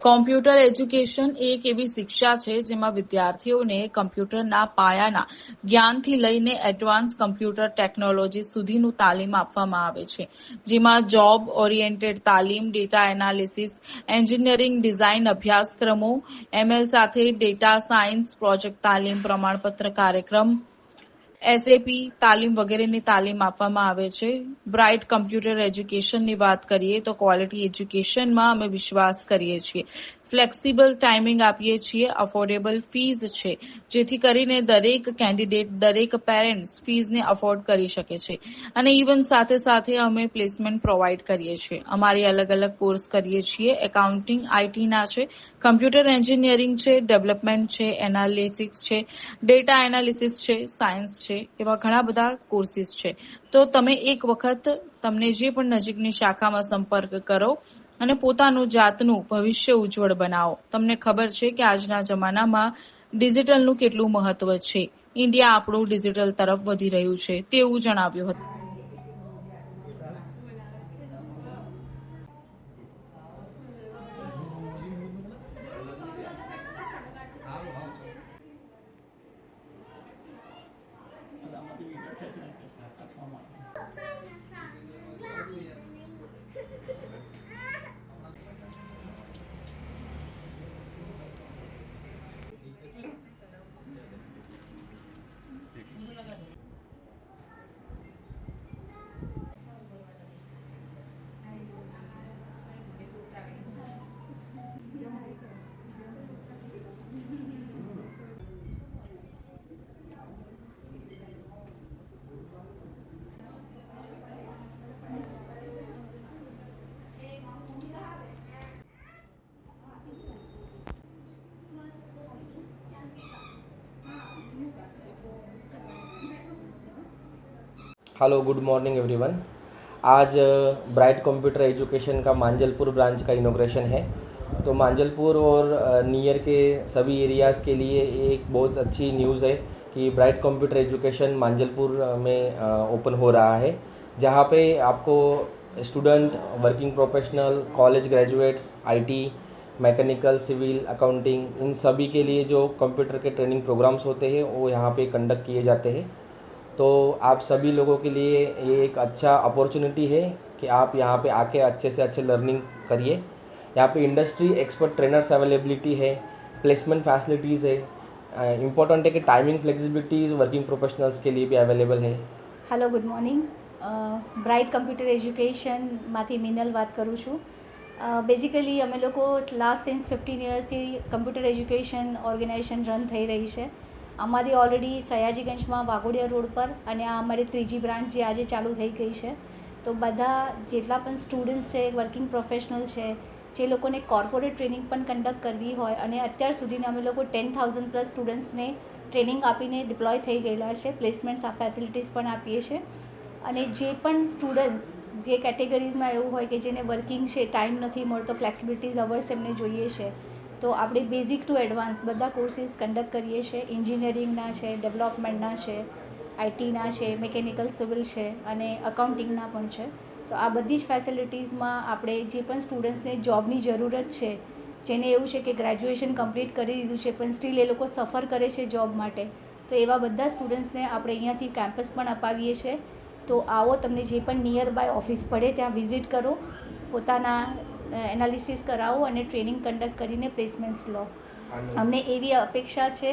Computer education એક એવી શિક્ષા છે જેમાં વિદ્યાર્થીઓને કમ્પ્યુટરના પાયાના જ્ઞાનથી લઈને એડવાન્સ કમ્પ્યુટર ટેકનોલોજી સુધીનું તાલીમ આપવામાં આવે છે. જેમાં જોબ ઓરિએન્ટેડ તાલીમ, ડેટા એનાલિસિસ, એન્જિનિયરિંગ ડિઝાઇન અભ્યાસક્રમો, એમએલ સાથે ડેટા સાયન્સ પ્રોજેક્ટ તાલીમ, પ્રમાણપત્ર કાર્યક્રમ એસએપી તાલીમ વગેરેની તાલીમ આપવામાં આવે છે. બ્રાઇટ કમ્પ્યુટર એજ્યુકેશનની વાત કરીએ તો ક્વોલિટી એજ્યુકેશનમાં અમે વિશ્વાસ કરીએ છીએ. ફ્લેક્સિબલ ટાઈમિંગ આપીએ છીએ. અફોર્ડેબલ ફીઝ છે. જેથી કરીને દરેક કેન્ડિડેટ દરેક પેરેન્ટ્સ ફીઝને અફોર્ડ કરી શકે છે. અને ઇવન સાથે સાથે અમે પ્લેસમેન્ટ પ્રોવાઈડ કરીએ છીએ. અમારી અલગ અલગ કોર્સ કરીએ છીએ. એકાઉન્ટિંગ આઈટીના છે. કમ્પ્યુટર એન્જિનિયરિંગ છે. ડેવલપમેન્ટ છે. એનાલિટિક્સ છે. ડેટા એનાલિસિસ છે. સાયન્સ છે. એવા ઘણા બધા કોર્સિસ છે. તો તમે એક વખત તમને જે પણ નજીકની શાખામાં સંપર્ક કરો અને પોતાનું જાતનું ભવિષ્ય ઉજ્જવળ બનાવો. તમને ખબર છે કે આજના જમાનામાં ડિજિટલનું કેટલું મહત્વ છે. ઇન્ડિયા આપણું ડિજિટલ તરફ વધી રહ્યું છે, તેવું જણાવ્યું હતું. That's. Hello good morning everyone आज ब्राइट कंप्यूटर एजुकेशन का मांजलपुर ब्रांच का इनोग्रेशन है। तो मांजलपुर और नियर के सभी एरियाज़ के लिए एक बहुत अच्छी न्यूज़ है कि ब्राइट कंप्यूटर एजुकेशन मांजलपुर में ओपन हो रहा है, जहाँ पे आपको student working professional college graduates IT mechanical civil accounting इन सभी के लिए जो कंप्यूटर के ट्रेनिंग प्रोग्राम्स होते हैं, वो यहाँ पे कंडक्ट किए जाते हैं। तो आप सभी लोगों के लिए ये एक अच्छा अपॉर्चुनिटी है कि आप यहाँ पे आके अच्छे से अच्छे लर्निंग करिए यहाँ पे इंडस्ट्री एक्सपर्ट ट्रेनर्स अवेलेबिलिटी है प्लेसमेंट फैसिलिटीज़ है इम्पोर्टेंट है कि टाइमिंग फ्लेक्सिबिलिटीज़ वर्किंग प्रोफेशनल्स के लिए भी अवेलेबल है hello good morning bright computer એજ્યુકેશનમાંથી Minal વાત કરું છું બેઝિકલી અમે લોકો last since fifteen યર્સથી computer education organisation run થઈ રહી છે અમારી ઓલરેડી સયાજીગંજમાં વાઘોડિયા રોડ પર અને આ અમારી ત્રીજી બ્રાન્ચ જે આજે ચાલુ થઈ ગઈ છે. તો બધા જેટલા પણ સ્ટુડન્ટ્સ છે વર્કિંગ પ્રોફેશનલ છે, જે લોકોને કોર્પોરેટ ટ્રેનિંગ પણ કન્ડક્ટ કરવી હોય અને અત્યાર સુધીને અમે લોકો ટેન થાઉઝન્ડ પ્લસ સ્ટુડન્ટ્સને ટ્રેનિંગ આપીને ડિપ્લોય થઈ ગયેલા છે. પ્લેસમેન્ટ્સ આ ફેસિલિટીઝ પણ આપીએ છીએ અને જે પણ સ્ટુડન્ટ્સ જે કેટેગરીઝમાં એવું હોય કે જેને વર્કિંગ છે ટાઈમ નથી મળતો ફ્લેક્સિબિલિટીઝ અવર્સ એમને જોઈએ છે તો આપણે બેઝિક ટુ એડવાન્સ બધા કોર્સીસ કન્ડક્ટ કરીએ છીએ. એન્જિનિયરિંગના છે ડેવલપમેન્ટના છે આઈટીના છે મિકેનિકલ સિવિલ છે અને અકાઉન્ટિંગના પણ છે. તો આ બધી જ ફેસિલિટીઝમાં આપણે જે પણ સ્ટુડન્ટ્સને જોબની જરૂરત છે, જેને એવું છે કે ગ્રેજ્યુએશન કમ્પ્લીટ કરી દીધું છે, પણ સ્ટીલ એ લોકો સફર કરે છે જોબ માટે, તો એવા બધા સ્ટુડન્ટ્સને આપણે અહીંયાથી કેમ્પસ પણ અપાવીએ છીએ. તો આવો તમને જે પણ નિયર બાય ઓફિસ પડે ત્યાં વિઝિટ કરો. પોતાના એનાલિસિસ કરાવો અને ટ્રેનિંગ કન્ડક્ટ કરીને પ્લેસમેન્ટ્સ લો. અમને એવી અપેક્ષા છે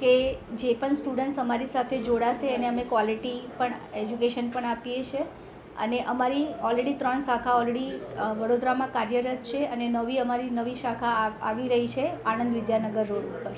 કે જે પણ સ્ટુડન્ટ્સ અમારી સાથે જોડાશે એને અમે ક્વોલિટી પણ એજ્યુકેશન પણ આપીએ છીએ. અને અમારી ઓલરેડી ત્રણ શાખા ઓલરેડી વડોદરામાં કાર્યરત છે અને નવી અમારી નવી શાખા આવી રહી છે આણંદ વિદ્યાનગર રોડ ઉપર.